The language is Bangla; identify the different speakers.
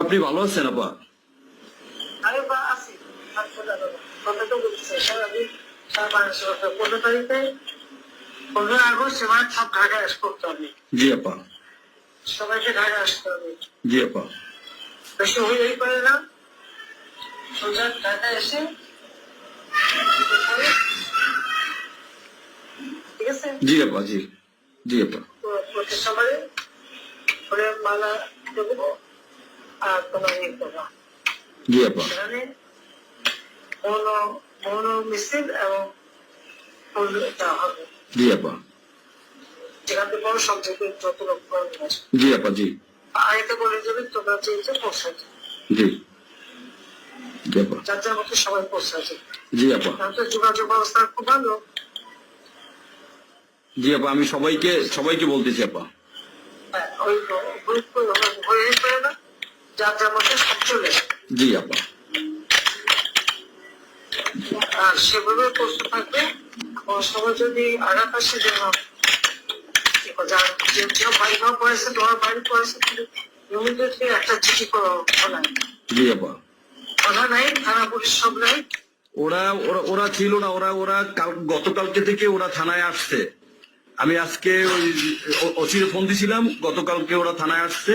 Speaker 1: আপনি ভালো আছেন আপা? জি আপা।
Speaker 2: সবাইকে ঢাকায় আসতে হবে।
Speaker 1: জি আপা।
Speaker 2: বেশি না। সোজা এসে ঠিক আছে?
Speaker 1: জি আপা জি। জি আপা।
Speaker 2: প্রতি মালা দেবো আর তোমার ইয়ে করবা
Speaker 1: জি আপা
Speaker 2: মৌন মৌন
Speaker 1: জি আপা জি আপা জি
Speaker 2: বলে দেবে তোমরা চেয়েছে পৌঁছাতে
Speaker 1: জি জি আপা
Speaker 2: মতো সবাই
Speaker 1: জি আপা
Speaker 2: যোগাযোগ ব্যবস্থা খুব ভালো
Speaker 1: জি আপা আমি সবাইকে সবাইকে বলতেছি আপা
Speaker 2: হ্যাঁ, ওই গ্রুপ হয়ে চলে
Speaker 1: জি আপা।
Speaker 2: আর সেভাবে প্রস্তুত থাকবে। সবাই যদি আঘাত আসে যেন যে তোমার বাড়ি একটা চিঠি করো
Speaker 1: জি আপা।
Speaker 2: থানা নাই থানা পুলিশ সব নাই।
Speaker 1: ওরা ওরা ওরা ছিল না ওরা ওরা কাল গতকালকে থেকে ওরা থানায় আসছে। আমি আজকে ওই ওসিরে ফোন দিছিলাম গতকালকে ওরা থানায় আসছে।